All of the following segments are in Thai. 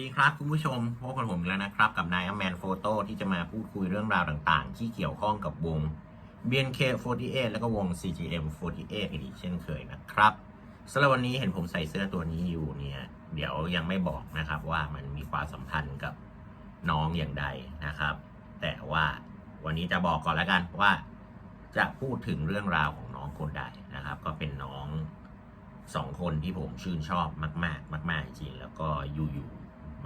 ดีครับคุณผู้ชมพบกับผมอีกแล้วนะครับ กับนายแมนโฟโต้ที่จะมาพูดคุยเรื่องราวต่างๆ ที่เกี่ยวข้องกับวง BNK48 แล้วก็วง CGM48 อีกเช่นเคยนะครับสำหรับวันนี้เห็นผมใส่เสื้อตัวนี้อยู่เนี่ย เดี๋ยวยังไม่บอกนะครับว่ามันมีความสัมพันธ์กับน้องอย่างใดนะครับ แต่ว่าวันนี้จะบอกก่อนแล้วกันว่า จะพูดถึงเรื่องราวของน้องคนใดนะครับ ก็เป็นน้องสองคนที่ผมชื่นชอบมาก ๆ มาก ๆ จริง แล้วก็อยู่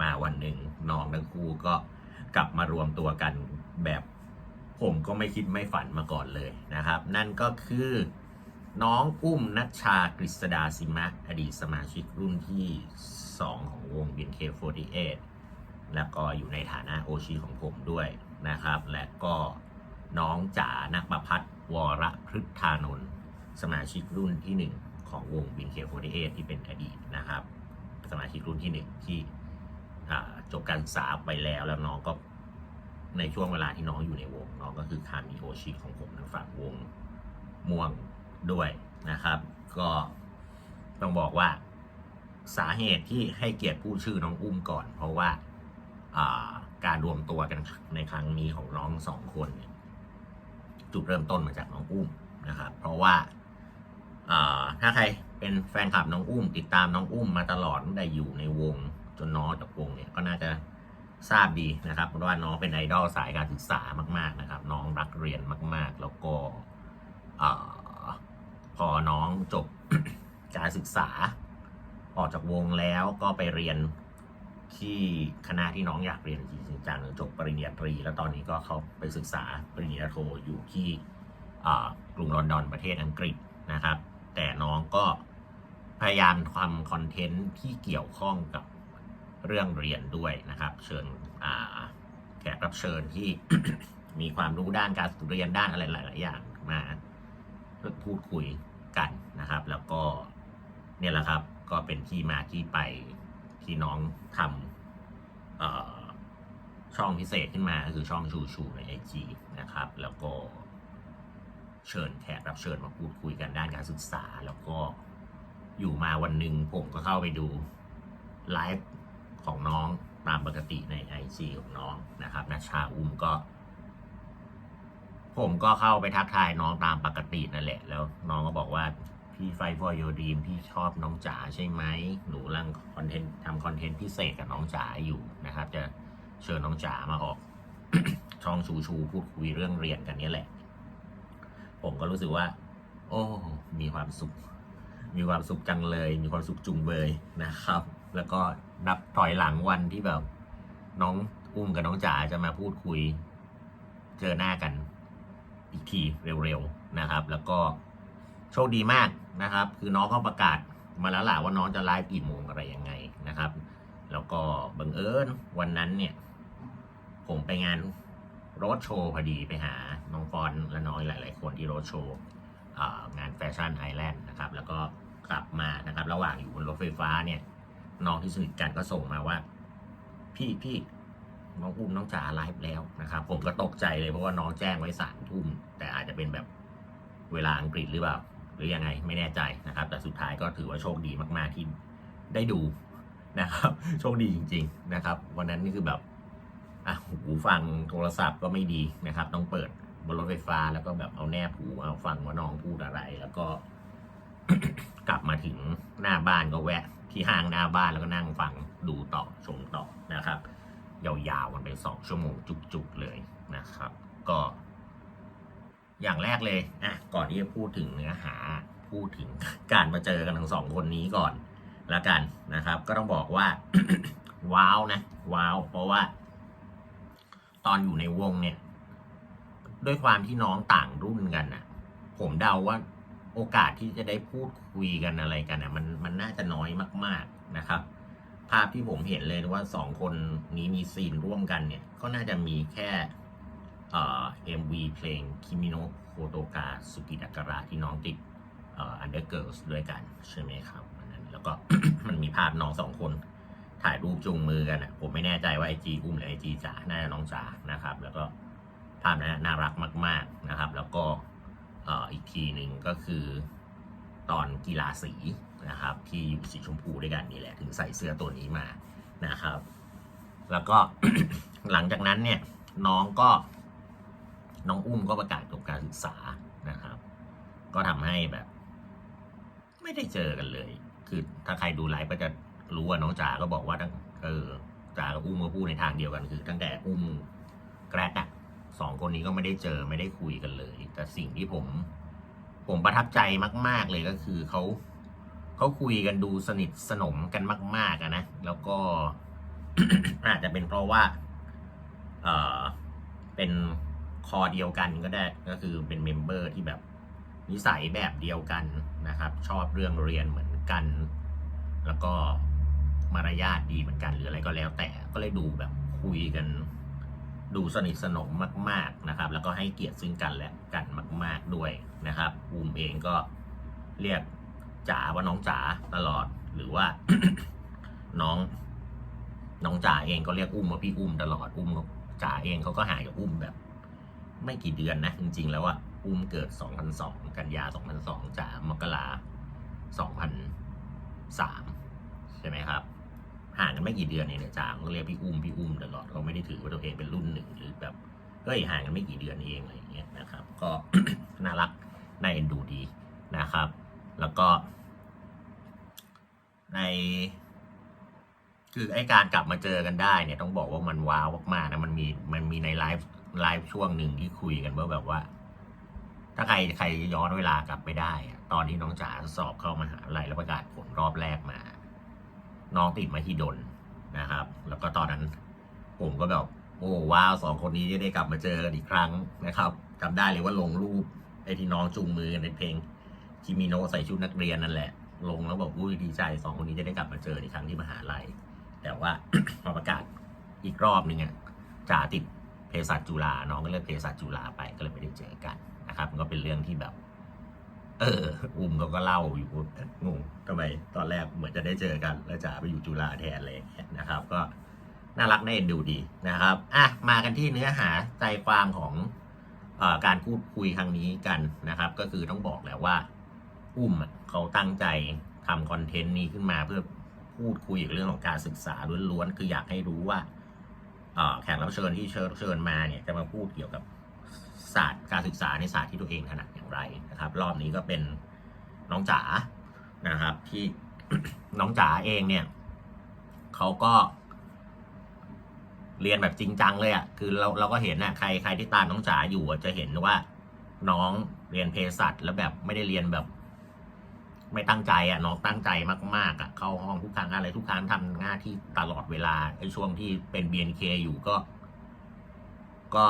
มาวันหนึ่งน้องทั้งคู่ก็กลับมารวมตัวกันแบบผมก็ไม่คิดไม่ฝันมาก่อนเลยนะครับ นั่นก็คือน้องอุ้มนัชชากฤษดาสิมะ อดีตสมาชิกรุ่นที่ 2 ของวง BNK48 แล้วก็อยู่ในฐานะโอชีของผมด้วยนะครับ และก็น้องจ๋านักประพัฒวรพฤทธานนท์สมาชิกรุ่นที่ 1 ของวง BNK48 ที่เป็นอดีตนะครับ สมาชิกรุ่นที่ 1 ที่อ่ จบการศึกษาไปแล้วแล้วน้องก็ในช่วงเวลาที่น้องอยู่ในวง น้องก็คือคามิโอชิของผมทางฝั่งวงม่วงด้วยนะครับ ก็ต้องบอกว่าสาเหตุที่ให้เกียรติพูดชื่อน้องอุ้มก่อน เพราะว่าการรวมตัวกันในครั้งนี้ของน้องสองคนเนี่ยจุดเริ่มต้นมาจากน้องอุ้มนะครับ เพราะว่าอ่าถ้าใครเป็นแฟนคลับน้องอุ้ม ติดตามน้องอุ้มมาตลอดตั้งแต่อยู่ในวง จนน้องจากวงเนี่ยก็น่าจะทราบดีนะครับเพราะว่าน้องเป็นไอดอลสายการศึกษามาก ๆนะครับ น้องรักเรียนมาก ๆ แล้วก็พอน้องจบการศึกษา ออกจากวงแล้วก็ไปเรียนที่คณะที่น้องอยากเรียนจริงจังจบปริญญาตรี แล้วตอนนี้ก็เขาไปศึกษาปริญญาโทอยู่ที่กรุงลอนดอนประเทศอังกฤษนะครับ แต่น้องก็พยายามทำคอนเทนต์ที่เกี่ยวข้องกับ เรื่องเรียนด้วยนะครับ เชิญแขกรับเชิญที่มีความรู้ด้านการเรียนด้านอะไรหลาย ๆ อย่างมาพูดคุยกันนะครับ แล้วก็เนี่ยแหละครับก็เป็นที่มาที่ไปที่น้องทำช่องพิเศษขึ้นมาก็คือช่องชูชูในไอจีนะครับ แล้วก็เชิญแขกรับเชิญมาพูดคุยกันด้านการศึกษา แล้วก็อยู่มาวันหนึ่งผมก็เข้าไปดูไลฟ์ ของน้องตามปกติใน IG ของน้องนะครับนัชชาอุ้มก็ ผมก็เข้าไปทักทายน้องตามปกตินั่นแหละ แล้วน้องก็บอกว่าพี่ไฟฟอร์โยดีมพี่ชอบน้องจ๋าใช่ไหมหนูรังคอนเทนต์ทำคอนเทนต์พิเศษกับน้องจ๋าอยู่นะครับ จะเชิญน้องจ๋ามาออก ช่องชูชูพูดคุยเรื่องเรียนกันนี้แหละ ผมก็รู้สึกว่า โอ้ มีความสุข มีความสุขจังเลย มีความสุขจุงเบยนะครับ แล้วก็ นับถอยหลังวันที่แบบ น้องอุ้มกับน้องจ๋าจะมาพูดคุย เจอหน้ากันอีกทีเร็วๆนะครับ แล้วก็โชคดีมากนะครับ คือน้องเขาประกาศมาแล้วแหละว่าน้องจะไลฟ์กี่โมงอะไรยังไงนะครับ แล้วก็บังเอิญวันนั้นเนี่ย ผมไปงานโรดโชว์พอดีไปหาน้องฟอนและน้องหลาย ๆ คนที่โรดโชว์งานแฟชั่นไอแลนด์นะครับ แล้วก็กลับมานะครับ ระหว่างอยู่บนรถไฟฟ้าเนี่ย น้องที่สนิทกันก็ส่งมาว่า พี่พี่น้องอุ้มน้องจ๋าไลฟ์แล้วนะครับ ผมก็ตกใจเลยเพราะว่าน้องแจ้งไว้สามทุ่มแต่อาจจะเป็นแบบเวลาอังกฤษหรือเปล่า หรือยังไงไม่แน่ใจนะครับ แต่สุดท้ายก็ถือว่าโชคดีมาก ๆ ที่ได้ดูนะครับ โชคดีจริง ๆ นะครับ วันนั้นนี่คือแบบอะหูฟังโทรศัพท์ก็ไม่ดีนะครับ ต้องเปิดบนรถไฟฟ้าแล้วก็แบบเอาแนบหูเอาฟังว่าน้องพูดอะไร แล้วก็ กลับมาถึงหน้าบ้านก็แวะที่ห้างหน้าบ้านแล้วก็นั่งฟังดูต่อชมต่อนะครับ ยาวๆกันไปสองชั่วโมงจุกๆเลยนะครับ ก็ อย่างแรกเลยอะก่อนที่จะพูดถึงเนื้อหาพูดถึงการมาเจอกันทั้งสองคนนี้ก่อนละกันนะครับ ก็ต้องบอกว่าว้าวนะว้าวเพราะว่า ตอนอยู่ในวงเนี่ย ด้วยความที่น้องต่างรุ่นกันน่ะผมเดาว่า โอกาสที่จะได้พูดคุยกันอะไรกันน่ะมันมันน่าจะน้อยมาก ๆนะครับ ภาพที่ผมเห็นเลยว่าสองคนนี้มีซีนร่วมกันเนี่ย ก็น่าจะมีแค่เอ่อ MV เพลงคิมิโนะโคโตกาสุกิดากระที่น้องติดเอ่อ Undergirls ด้วยกัน ใช่ไหมครับอันนั้นแล้วก็มันมีภาพน้องสองคนถ่ายรูปจูงมือกันอะผมไม่แน่ใจว่าไอจีอุ้มหรือไอจีจ๋าน่าจะน้องจ๋านะครับ แล้วก็ภาพนั้นนะน่ารักมาก ๆนะครับ แล้วก็เอ่ออีก ทีหนึ่งก็คือตอนกีฬาสีนะครับที่อยู่สีชมพูด้วยกันนี่แหละถึงใส่เสื้อตัวนี้มานะครับ แล้วก็หลังจากนั้นเนี่ยน้องก็น้องอุ้มก็ประกาศจบการศึกษานะครับ ก็ทำให้แบบ ไม่ได้เจอกันเลย คือถ้าใครดูไลฟ์ก็จะรู้ว่าน้องจ๋าก็บอกว่าตั้งเออจ๋ากับอุ้มก็พูดในทางเดียวกันคือ ตั้งแต่อุ้มแกรดอะสองคนนี้ก็ไม่ได้เจอไม่ได้คุยกันเลย แต่สิ่งที่ผม ผมประทับใจมาก ๆ เลยก็คือเขาเขาคุยกันดูสนิทสนมกันมาก ๆอะนะ แล้วก็อาจจะเป็นเพราะว่า เออเป็นคอเดียวกันก็ได้ก็คือเป็นเมมเบอร์ที่แบบนิสัยแบบเดียวกันนะครับ ชอบเรื่องเรียนเหมือนกัน แล้วก็มารยาทดีเหมือนกันหรืออะไรก็แล้วแต่ก็เลยดูแบบคุยกัน ดูสนิทสนมมาก ๆนะครับ แล้วก็ให้เกียรติซึ่งกันและกันมาก ๆด้วยนะครับอูมเองก็เรียกจ๋าว่าน้องจ๋าตลอดหรือว่า น้อง น้องจ๋าเองก็เรียกอุ้มว่าพี่อุ้มตลอดอุ้มจ๋าเองเขาก็หายกับอุ้มแบบ ไม่กี่เดือนนะ จริง ๆ แล้วว่าอุ้มเกิด 2002 กันยา 2002จ๋ามกรา2003 ใช่ไหมครับ ห่างกันไม่กี่เดือนเองนี่ยจ๋าก็เรียกพี่อุ้มพี่อุ้มตลอดเขาไม่ได้ถือว่าตัวเองเป็นรุ่นหนึ่งหรือแบบเฮ้ยห่างกันไม่กี่เดือนเองอะไรอย่างเงี้ยนะครับ ก็น่ารักน่าเอ็นดูดีนะครับ แล้วก็ ใน คือไอการกลับมาเจอกันได้เนี่ยต้องบอกว่ามันว้าวมากๆนะมันมีมันมีในไลฟ์ไลฟ์ช่วงหนึ่งที่คุยกันว่าแบบว่า ถ้าใครใครย้อนเวลากลับไปได้ ตอนที่น้องจ๋าสอบเข้ามาหาลัยแล้วประกาศผลรอบแรกมา น้องติดมาที่ดนนะครับ แล้วก็ตอนนั้นผมก็แบบโอ้ว้าวสองคนนี้จะได้กลับมาเจอกันอีกครั้งนะครับจำได้เลยว่าลงรูปไอ้ที่น้องจูงมือกันในเพลงคิมิโนะใส่ชุดนักเรียนนั่นแหละ ลงแล้วบอกอุ้ยดีใจสองคนนี้จะได้กลับมาเจออีกครั้งที่มหาลัย แต่ว่าพอประกาศอีกรอบนึงอะจ่าติดเภสัชจุฬาน้องก็เลือกเภสัชจุฬาไปก็เลยไม่ได้เจอกันนะครับ มันก็เป็นเรื่องที่แบบ เออ อุ้มเขาก็เล่าอยู่งงทำไมตอนแรกเหมือนจะได้เจอกัน แล้วจ่าไปอยู่จุฬาแทนเลยนะครับ ก็น่ารักน่าเอ็นดูดีนะครับอะมากันที่เนื้อหาใจความของอการพูดคุยครั้งนี้กันนะครับ ก็คือต้องบอกแล้วว่า อุ้มเขาตั้งใจทำคอนเทนต์นี้ขึ้นมาเพื่อพูดคุยเรื่องของการศึกษาล้วนๆคืออยากให้รู้ว่าแขกรับเชิญที่เชิญเชิญมาเนี่ยจะมาพูดเกี่ยวกับ ศาสตร์การศึกษาในศาสตร์ที่ตัวเองถนัดอย่างไรนะครับ รอบนี้ก็เป็นน้องจ๋านะครับ ที่น้องจ๋าเองเนี่ยเขาก็ เรียนแบบจริงจังเลยอะ่ะคือเราเราก็เห็นนะใครใครที่ตามน้องจ๋าอยู่จะเห็นว่าน้องเรียนเภสัชแล้วแบบไม่ได้เรียนแบบ ไม่ตั้งใจอะน้องตั้งใจมากๆอะเข้าห้องทุกครั้งอะไรทุกครั้งทำหน้าที่ตลอดเวลาไอ้ช่วงที่เป็น BNK อยู่ก็ ก็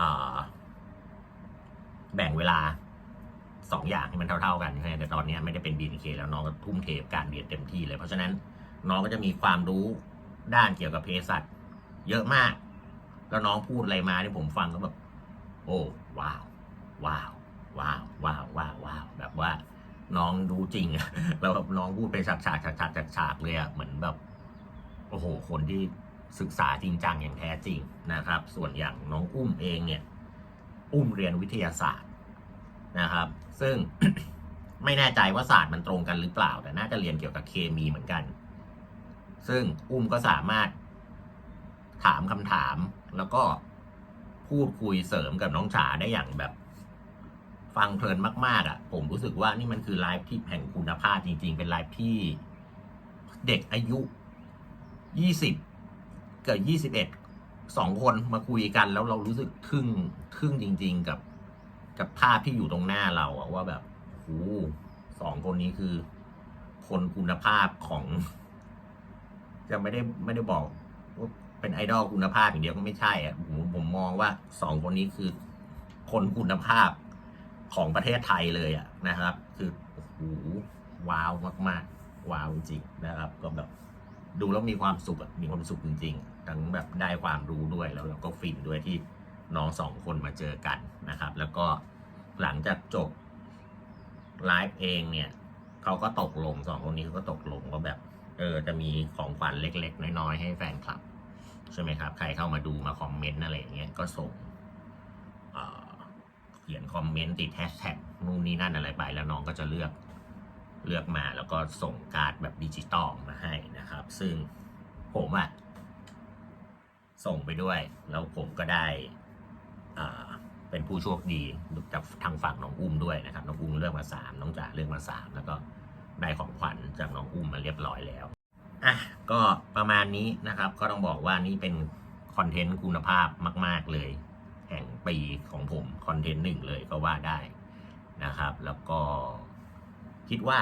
อ่า แบ่งเวลาสองอย่างให้มันเท่าๆกันใช่ไหมแต่ตอนนี้ไม่ได้เป็น BNK แล้วน้องก็ทุ่มเทกับการเรียนเต็มที่เลย เพราะฉะนั้นน้องก็จะมีความรู้ด้านเกี่ยวกับเภสัชเยอะมาก แล้วน้องพูดอะไรมาที่ผมฟังก็แบบโอ้ว้าวว้าวว้าวว้าวว้าวว้าวแบบว่าน้องรู้จริงอะแล้วแบบน้องพูดเป็นฉากฉากฉากฉากฉากฉากเลยอะเหมือนแบบโอ้โหคนที่ศึกษาจริงจังอย่างแท้จริงนะครับ ส่วนอย่างน้องอุ้มเองเนี่ย อุ้มเรียนวิทยาศาสตร์นะครับ ซึ่งไม่แน่ใจว่าศาสตร์มันตรงกันหรือเปล่า แต่น่าจะเรียนเกี่ยวกับเคมีเหมือนกัน ซึ่งอุ้มก็สามารถถามคำถาม แล้วก็พูดคุยเสริมกับน้องฉาได้อย่างแบบ ฟังเพลินมาก ๆอะ ผมรู้สึกว่านี่มันคือไลฟ์ที่แห่งคุณภาพจริง ๆ เป็นไลฟ์ที่เด็กอายุยี่สิบกับยี่สิบเอ็ด สองคนมาคุยกันแล้วเรารู้สึกทึ่งทึ่งจริง ๆ กับกับภาพที่อยู่ตรงหน้าเราอะว่าแบบโอ้สองคนนี้คือ คนคุณภาพของ จะไม่ได้ไม่ได้บอกว่าเป็นไอดอลคุณภาพอย่างเดียวก็ไม่ใช่อะผมผมมองว่าสองคนนี้คือ คนคุณภาพของประเทศไทยเลยอะนะครับ คือโอ้โหว้าวมาก ๆ ว้าวจริงนะครับ ก็แบบ ดูแล้วมีความสุขมีความสุขจริง ๆ ทั้งแบบได้ความรู้ด้วยแล้วเราก็ฟินด้วยที่น้องสองคนมาเจอกันนะครับ แล้วก็หลังจากจบไลฟ์เองเนี่ยเขาก็ตกลงสองคนนี้เขาก็ตกลงว่าแบบ เออจะมีของขวัญเล็ก ๆ น้อยๆให้แฟนคลับใช่ไหมครับ ใครเข้ามาดูมาคอมเมนต์อะไรอย่างเงี้ยก็ส่งเเขียนคอมเมนต์ติดแฮชแท็กนู่นนี่นั่นอะไรไปแล้วน้องก็จะเลือก เลือกมาแล้วก็ส่งการ์ดแบบดิจิตอลมาให้นะครับ ซึ่งผมอะส่งไปด้วย แล้วผมก็ได้เป็นผู้โชคดีจากทางฝั่งน้องอุ้มด้วยนะครับ น้องอุ้มเลือกมาสามน้องจ๋าเลือกมาสามแล้วก็ได้ของขวัญจากน้องอุ้มมาเรียบร้อยแล้วอะก็ประมาณนี้นะครับ ก็ต้องบอกว่านี่เป็นคอนเทนต์คุณภาพมาก ๆเลย แห่งปีของผมคอนเทนต์หนึ่งเลยก็ว่าได้นะครับ แล้วก็ คิดว่า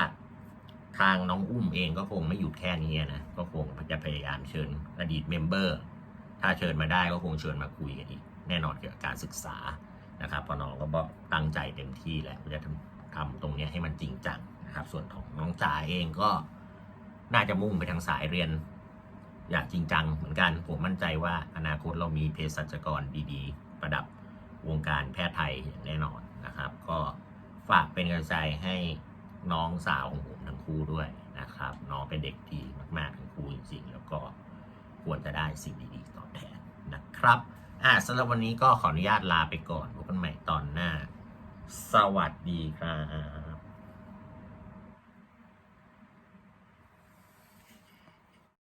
ทางน้องอุ้มเองก็คงไม่หยุดแค่นี้นะ ก็คงจะพยายามเชิญอดีตเมมเบอร์ ถ้าเชิญมาได้ก็คงเชิญมาคุยกันอีก แน่นอนเกี่ยวกับการศึกษานะครับพราะน้องก็บอกตั้งใจเต็มที่แหละว่าจะทำทำตรงนี้ให้มันจริงจังนะครับ ส่วนของน้องจ๋าเองก็น่าจะมุ่งไปทางสายเรียน อยางจริงจังเหมือนกัน ผมมั่นใจว่าอนาคตเรามีเภสัชกรดีๆ ประดับวงการแพทย์ไทยอย่างแน่นอนนะครับ ก็ฝากเป็นกำลังใจให้ น้องสาวของผมทั้งคู่ด้วยนะครับ น้องเป็นเด็กดีมากๆทั้งคู่จริงๆ แล้วก็ควรจะได้สิ่งดีๆตอบแทนนะครับอะสำหรับวันนี้ก็ขออนุญาตลาไปก่อนพบกันใหม่ตอนหน้า สวัสดีครับ